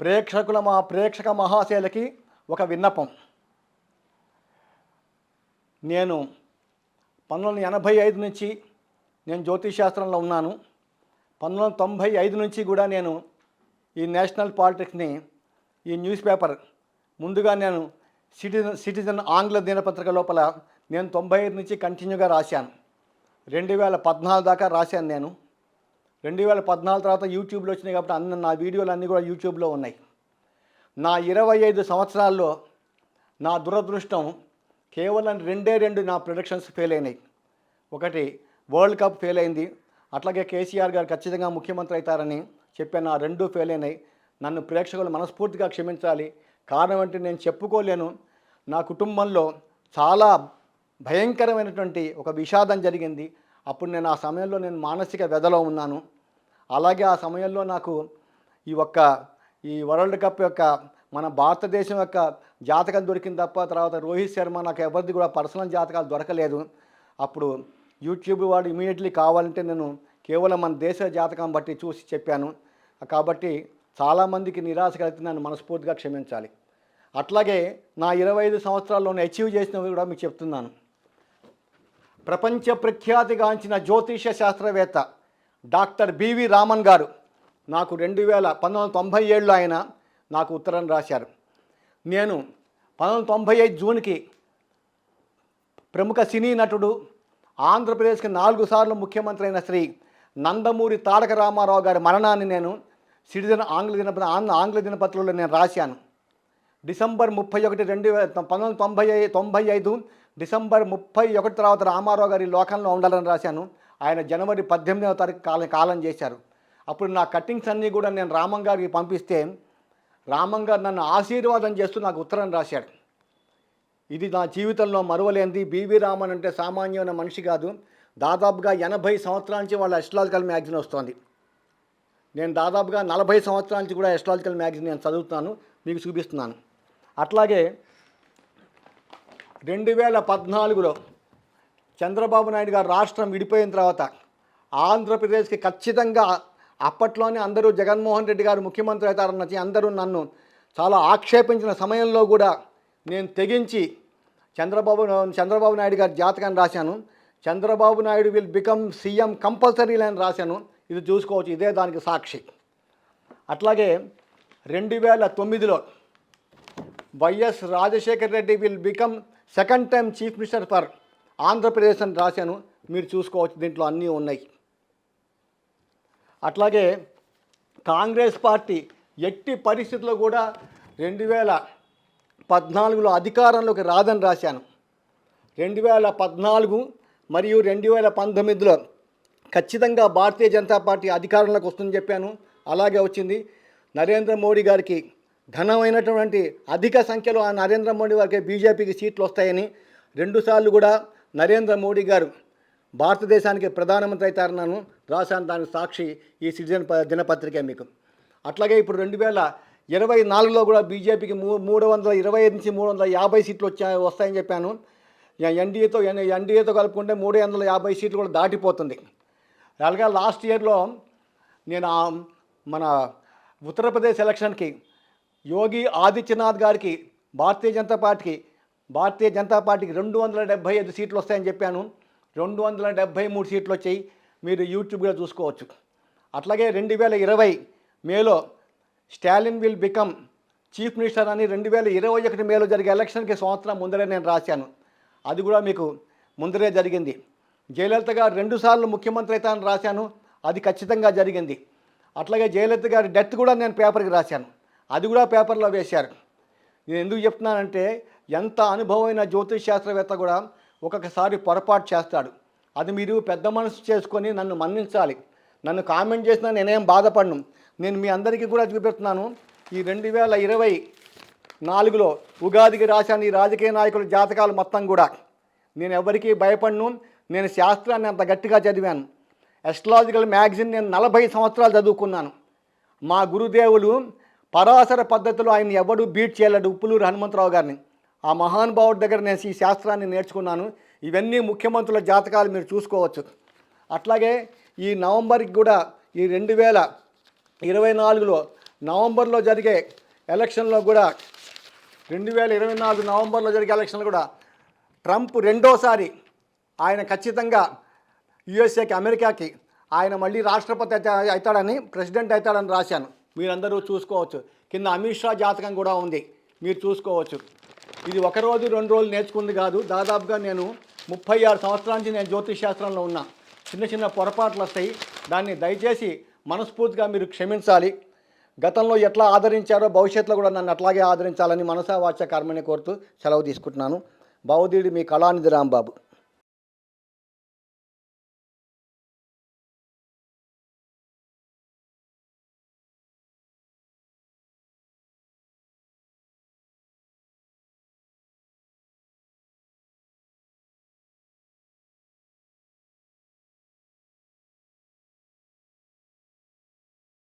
ప్రేక్షకుల మా ప్రేక్షక మహాశైలకి ఒక విన్నపం. నేను పంతొమ్మిది ఎనభై ఐదు నుంచి నేను జ్యోతిష్ శాస్త్రంలో ఉన్నాను. పంతొమ్మిది వందల తొంభై ఐదు నుంచి కూడా నేను ఈ నేషనల్ పాలిటిక్స్ని ఈ న్యూస్ పేపర్ ముందుగా నేను సిటిజన్ సిటిజన్ ఆంగ్ల దినపత్రిక లోపల నేను తొంభై ఐదు నుంచి కంటిన్యూగా రాశాను. రెండు వేల పద్నాలుగు దాకా రాశాను నేను. రెండు వేల పద్నాలుగు తర్వాత యూట్యూబ్లో వచ్చినాయి కాబట్టి అన్న నా వీడియోలు అన్నీ కూడా యూట్యూబ్లో ఉన్నాయి. నా ఇరవై ఐదు సంవత్సరాల్లో నా దురదృష్టం కేవలం రెండే రెండు నా ప్రొడక్షన్స్ ఫెయిల్ అయినాయి. ఒకటి వరల్డ్ కప్ ఫెయిల్ అయింది. అట్లాగే కేసీఆర్ గారు ఖచ్చితంగా ముఖ్యమంత్రి అవుతారని చెప్పాను ఆ రెండు ఫెయిల్ అయినాయి. నన్ను ప్రేక్షకులు మనస్ఫూర్తిగా క్షమించాలి. కారణం అంటే నేను చెప్పుకోలేను. నా కుటుంబంలో చాలా భయంకరమైనటువంటి ఒక విషాదం జరిగింది. అప్పుడు నేను ఆ సమయంలో నేను మానసిక వ్యధలో ఉన్నాను. అలాగే ఆ సమయంలో నాకు ఈ ఒక్క ఈ వరల్డ్ కప్ యొక్క మన భారతదేశం యొక్క జాతకం దొరికింది తప్ప తర్వాత రోహిత్ శర్మ నాకు ఎవరిది కూడా పర్సనల్ జాతకాలు దొరకలేదు. అప్పుడు యూట్యూబ్ వాడు ఇమీడియట్లీ కావాలంటే నేను కేవలం మన దేశ జాతకం బట్టి చూసి చెప్పాను. కాబట్టి చాలామందికి నిరాశ కలిగి నన్ను మనస్ఫూర్తిగా క్షమించాలి. అట్లాగే నా ఇరవై ఐదు సంవత్సరాల్లోనే అచీవ్ చేసినవి కూడా మీకు చెప్తున్నాను. ప్రపంచ ప్రఖ్యాతిగాంచిన జ్యోతిష శాస్త్రవేత్త డాక్టర్ బివి రామన్ గారు నాకు రెండు వేల పంతొమ్మిది వందల తొంభై ఏడులో ఆయన నాకు ఉత్తరం రాశారు. నేను పంతొమ్మిది వందల తొంభై ఐదు జూన్కి ప్రముఖ సినీ నటుడు ఆంధ్రప్రదేశ్కి నాలుగు సార్లు ముఖ్యమంత్రి అయిన శ్రీ నందమూరి తారక రామారావు గారి మరణాన్ని నేను సిటిజన్ ఆంగ్ల దినపత్ర ఆంగ్ల ఆంగ్ల దినపత్రికలో నేను రాశాను. డిసెంబర్ ముప్పై ఒకటి రెండు వేల పంతొమ్మిది వందల తొంభై తొంభై ఐదు డిసెంబర్ ముప్పై ఒకటి తర్వాత రామారావు గారి లోకంలో ఉండాలని రాశాను. ఆయన జనవరి పద్దెనిమిదవ తారీఖు కాలం కాలం చేశారు. అప్పుడు నా కట్టింగ్స్ అన్నీ కూడా నేను రామం గారికి పంపిస్తే రామం గారు నన్ను ఆశీర్వాదం చేస్తూ నాకు ఉత్తరం రాశాడు. ఇది నా జీవితంలో మరువలేనిది. బీవీ రామన్ అంటే సామాన్యమైన మనిషి కాదు. దాదాపుగా ఎనభై సంవత్సరాల నుంచి వాళ్ళ ఎస్ట్రాలజికల్ మ్యాగజైన్ వస్తుంది. నేను దాదాపుగా నలభై సంవత్సరాల నుంచి కూడా ఎస్ట్రాలజికల్ మ్యాగజైన్ నేను చదువుతున్నాను. మీకు చూపిస్తున్నాను. అట్లాగే రెండు వేల పద్నాలుగులో చంద్రబాబు నాయుడు గారు రాష్ట్రం విడిపోయిన తర్వాత ఆంధ్రప్రదేశ్కి ఖచ్చితంగా అప్పట్లోనే అందరూ జగన్మోహన్ రెడ్డి గారు ముఖ్యమంత్రి అవుతారన్నది అందరూ నన్ను చాలా ఆక్షేపించిన సమయంలో కూడా నేను తెగించి చంద్రబాబు చంద్రబాబు నాయుడు గారి జాతకాన్ని రాశాను. Chandrababu Naidu will become CM compulsory అని రాశాను. ఇది చూసుకోవచ్చు. ఇదే దానికి సాక్షి. అట్లాగే రెండు వేల తొమ్మిదిలో YS Rajasekhar Reddy will become second time chief minister for Andhra Pradesh అని రాశాను మీరు చూసుకోవచ్చు దీంట్లో అన్నీ ఉన్నాయి. అట్లాగే కాంగ్రెస్ పార్టీ ఎట్టి పరిస్థితుల్లో కూడా రెండు వేల పద్నాలుగులో అధికారంలోకి రాదని రాశాను. రెండు వేల పద్నాలుగు మరియు రెండు వేల పంతొమ్మిదిలో ఖచ్చితంగా భారతీయ జనతా పార్టీ అధికారంలోకి వస్తుందని చెప్పాను. అలాగే వచ్చింది. నరేంద్ర మోడీ గారికి ఘనమైనటువంటి అధిక సంఖ్యలో ఆ నరేంద్ర మోడీ గారికి బీజేపీకి సీట్లు వస్తాయని రెండుసార్లు కూడా నరేంద్ర మోడీ గారు భారతదేశానికి ప్రధానమంత్రి అవుతారన్నాను. రాశాను దాని సాక్షి ఈ సిటిజన్ ప- దినపత్రిక మీకు. అట్లాగే ఇప్పుడు రెండు వేల ఇరవై నాలుగులో కూడా బీజేపీకి మూ మూడు వందల ఇరవై ఐదు నుంచి మూడు వందల యాభై సీట్లు వచ్చా వస్తాయని చెప్పాను. ఎన్డీఏతో ఎన్డీఏతో కలుపుకుంటే మూడు వందల యాభై సీట్లు కూడా దాటిపోతుంది. అలాగే లాస్ట్ ఇయర్లో నేను మన ఉత్తరప్రదేశ్ ఎలక్షన్కి యోగి ఆదిత్యనాథ్ గారికి భారతీయ జనతా పార్టీకి భారతీయ జనతా పార్టీకి రెండు వందల డెబ్భై ఐదు సీట్లు వస్తాయని చెప్పాను. రెండు వందల డెబ్భై మూడు సీట్లు వచ్చాయి. మీరు యూట్యూబ్గా చూసుకోవచ్చు. అట్లాగే రెండు వేల ఇరవై మేలో Stalin will become chief minister అని రెండు వేల ఇరవై ఒకటి మేలో జరిగే ఎలక్షన్కి సంవత్సరం ముందరే నేను రాశాను. అది కూడా మీకు ముందరే జరిగింది. జయలలిత గారు రెండుసార్లు ముఖ్యమంత్రి అవుతానని రాశాను. అది ఖచ్చితంగా జరిగింది. అట్లాగే జయలలిత గారి డెత్ కూడా నేను పేపర్కి రాశాను. అది కూడా పేపర్లో వేశారు. నేను ఎందుకు చెప్తున్నానంటే ఎంత అనుభవమైన జ్యోతిష్ శాస్త్రవేత్త కూడా ఒక్కొక్కసారి పొరపాటు చేస్తాడు. అది మీరు పెద్ద మనసు చేసుకొని నన్ను మన్నించాలి. నన్ను కామెంట్ చేసినా నేనేం బాధపడను. నేను మీ అందరికీ కూడా చూపిస్తున్నాను. ఈ రెండు వేల ఇరవై నాలుగులో ఉగాదికి రాశాను ఈ రాజకీయ నాయకుల జాతకాలు మొత్తం కూడా. నేను ఎవరికీ భయపడను. నేను శాస్త్రాన్ని అంత గట్టిగా చదివాను. ఎస్ట్రాలజికల్ మ్యాగజిన్ నేను నలభై సంవత్సరాలు చదువుకున్నాను. మా గురుదేవులు పరాశర పద్ధతిలో ఆయన ఎవడు బీట్ చేయలేడు ఉప్పులూరు హనుమంతరావు గారిని. ఆ మహానుభావుడి దగ్గర నేను ఈ శాస్త్రాన్ని నేర్చుకున్నాను. ఇవన్నీ ముఖ్యమంత్రుల జాతకాలు మీరు చూసుకోవచ్చు. అట్లాగే ఈ నవంబర్కి కూడా ఈ రెండు వేల ఇరవై నాలుగులో నవంబర్లో జరిగే ఎలక్షన్లో కూడా రెండు వేల ఇరవై నాలుగు నవంబర్లో జరిగే ఎలక్షన్లు కూడా ట్రంప్ రెండోసారి ఆయన ఖచ్చితంగా యుఎస్ఏకి అమెరికాకి ఆయన మళ్ళీ రాష్ట్రపతి అయితే అవుతాడని ప్రెసిడెంట్ అవుతాడని రాశాను. మీరందరూ చూసుకోవచ్చు. కింద అమిత్ షా జాతకం కూడా ఉంది. మీరు చూసుకోవచ్చు. ఇది ఒక రోజు రెండు రోజులు నేర్చుకుంది కాదు. దాదాపుగా నేను ముప్పై ఆరు సంవత్సరాల నుంచి నేను జ్యోతిష్ శాస్త్రంలో ఉన్నా. చిన్న చిన్న పొరపాట్లు వస్తాయి. దాన్ని దయచేసి మనస్ఫూర్తిగా మీరు క్షమించాలి. గతంలో ఎట్లా ఆదరించారో భవిష్యత్తులో కూడా నన్ను అట్లాగే ఆదరించాలని మనసా వాచ కర్మని కోరుతూ సెలవు తీసుకుంటున్నాను. బౌద్ధుడి మీ కళానిధి రాంబాబు.